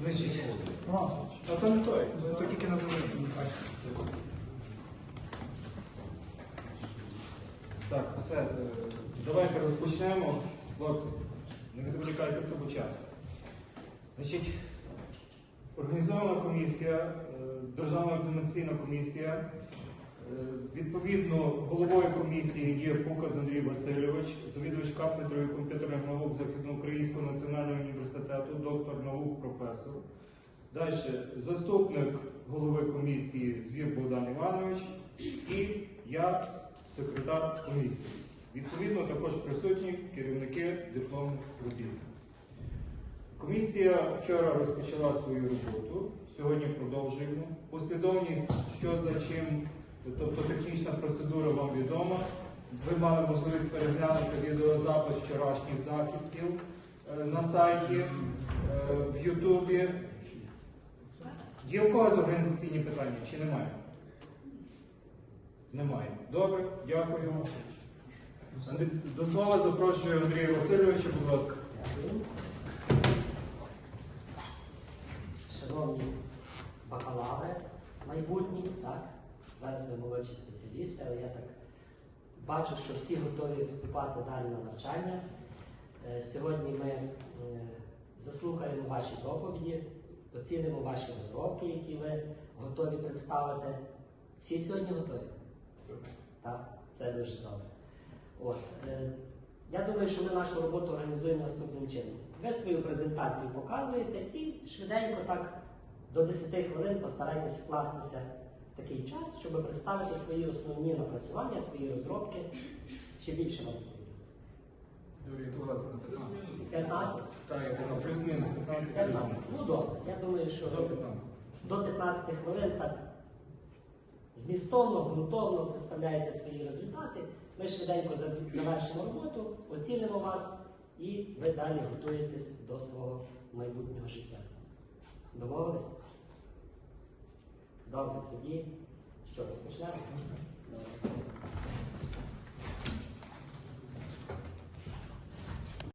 Значить, Роман а то не той, то, то тільки на землі. Так, все, е, давайте розпочнемо. Хлопці, не відволікайте собі час. Значить, організована комісія, е, Державна екзаменаційна комісія. Е, Відповідно, головою комісії є Пуказ Андрій Васильович, завідувач кафедрою комп'ютерних наук національного університету, доктор наук, професор. Далі заступник голови комісії Звір Богдан Іванович і я, секретар комісії. Відповідно, також присутні керівники дипломних робіт. Комісія вчора розпочала свою роботу, сьогодні продовжуємо. Послідовність, що за чим, тобто технічна процедура вам відома. Ви мали можливість переглянути відеозапис вчорашніх захистів на сайті, е, в Ютубі. Є у когось організаційні питання чи немає? Немає. Добре, дякую. До слова запрошую Андрія Васильовича, будь ласка. Шановні бакалаври майбутні, так? Зараз ви молодші спеціалісти, але я так бачу, що всі готові вступати далі на навчання. Е, Сьогодні ми е, заслухаємо ваші доповіді, оцінимо ваші розробки, які ви готові представити. Всі сьогодні готові? Так, це дуже добре. От, е, я думаю, що ми нашу роботу організуємо наступним чином. Ви свою презентацію показуєте і швиденько так до 10 хвилин постарайтесь вкластися в такий час, щоб представити свої основні напрацювання, свої розробки. Чи більше вам Орієнтувалися на 15. 15? Так, я казав, плюс-мінус 15 15. хвилин. Ну добре, я думаю, що До 15. до 15 хвилин так змістовно, ґрунтовно представляєте свої результати. Ми швиденько завершимо роботу, оцінимо вас і ви далі готуєтесь до свого майбутнього життя. Домовились? Добре, тоді що розпочнемо?